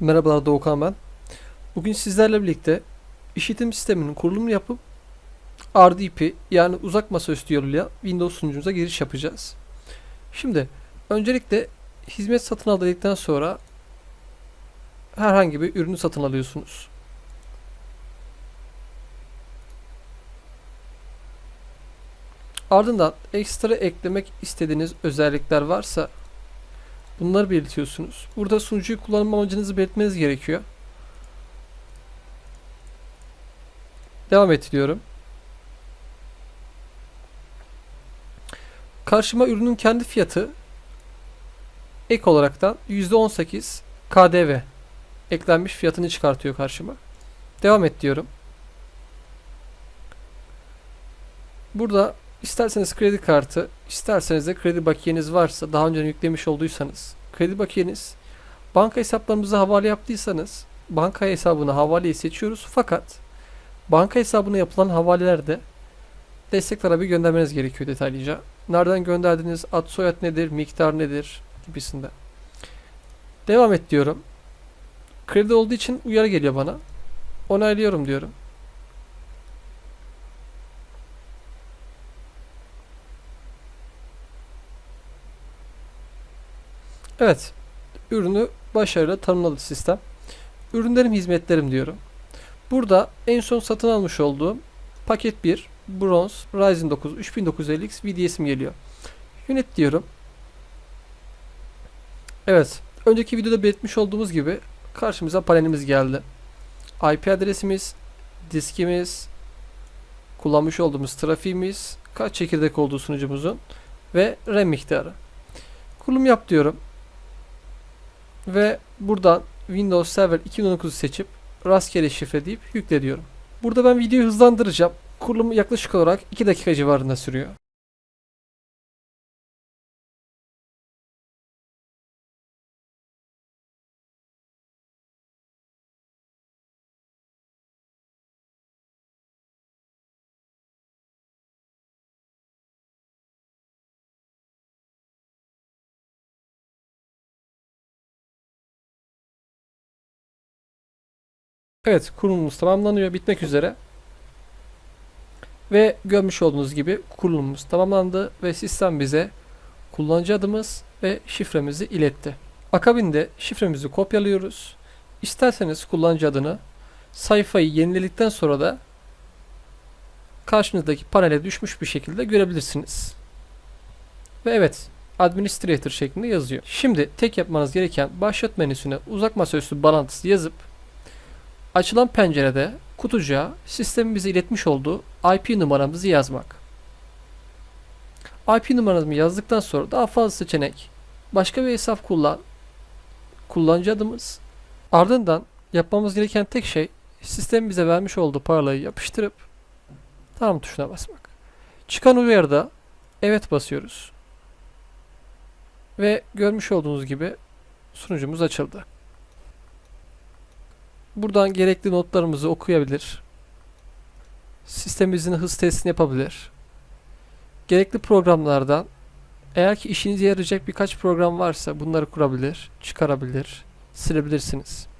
Merhabalar Doğukan ben. Bugün sizlerle birlikte işletim sisteminin kurulumunu yapıp RDP yani uzak masaüstü yoluyla Windows sunucumuza giriş yapacağız. Şimdi öncelikle hizmet satın al dedikten sonra herhangi bir ürünü satın alıyorsunuz. Ardından ekstra eklemek istediğiniz özellikler varsa Bunları belirtiyorsunuz. Burada sunucuyu kullanma amacınızı belirtmeniz gerekiyor. Devam et. Karşıma ürünün kendi fiyatı ek olaraktan %18 KDV eklenmiş fiyatını çıkartıyor karşıma. Devam et diyorum. Burada isterseniz kredi kartı, isterseniz de kredi bakiyeniz varsa daha önce yüklemiş olduysanız kredi bakiyeniz banka hesaplarımızı havale yaptıysanız banka hesabına havaleyi seçiyoruz fakat banka hesabına yapılan havalelerde destek tarabi göndermeniz gerekiyor detaylıca. Nereden gönderdiniz, ad soyad nedir, miktar nedir gibisinde. Devam et diyorum. Kredi olduğu için uyarı geliyor bana. Onaylıyorum diyorum. Evet. Ürünü başarıyla tanımladı sistem. Ürünlerim, hizmetlerim diyorum. Burada en son satın almış olduğum paket 1 Bronze Ryzen 9 3950X VDS'im geliyor. Yönet diyorum. Evet. Önceki videoda belirtmiş olduğumuz gibi karşımıza panelimiz geldi. IP adresimiz, diskimiz, kullanmış olduğumuz trafiğimiz, kaç çekirdek olduğu sunucumuzun ve RAM miktarı. Kurulum yap diyorum. Ve buradan Windows Server 2019'u seçip rastgele şifre deyip yükle diyorum. Burada ben videoyu hızlandıracağım. Kurulumu yaklaşık olarak 2 dakika civarında sürüyor. Evet kurulumumuz tamamlanıyor. Bitmek üzere. Ve görmüş olduğunuz gibi kurulumumuz tamamlandı ve sistem bize kullanıcı adımız ve şifremizi iletti. Akabinde şifremizi kopyalıyoruz. İsterseniz kullanıcı adını sayfayı yeniledikten sonra da karşınızdaki panele düşmüş bir şekilde görebilirsiniz. Ve evet Administrator şeklinde yazıyor. Şimdi tek yapmanız gereken başlat menüsüne uzak masaüstü bağlantısı yazıp Açılan pencerede kutucuğa sistemin bize iletmiş olduğu IP numaramızı yazmak. IP numaramızı yazdıktan sonra daha fazla seçenek, başka bir hesap kullan, kullanıcı adımız. Ardından yapmamız gereken tek şey sistem bize vermiş olduğu parolayı yapıştırıp tamam tuşuna basmak. Çıkan uyarıda evet basıyoruz. Ve görmüş olduğunuz gibi sunucumuz açıldı. Buradan gerekli notlarımızı okuyabilir. Sistemimizin hız testini yapabilir. Gerekli programlardan eğer ki işinize yarayacak birkaç program varsa bunları kurabilir, çıkarabilir, silebilirsiniz.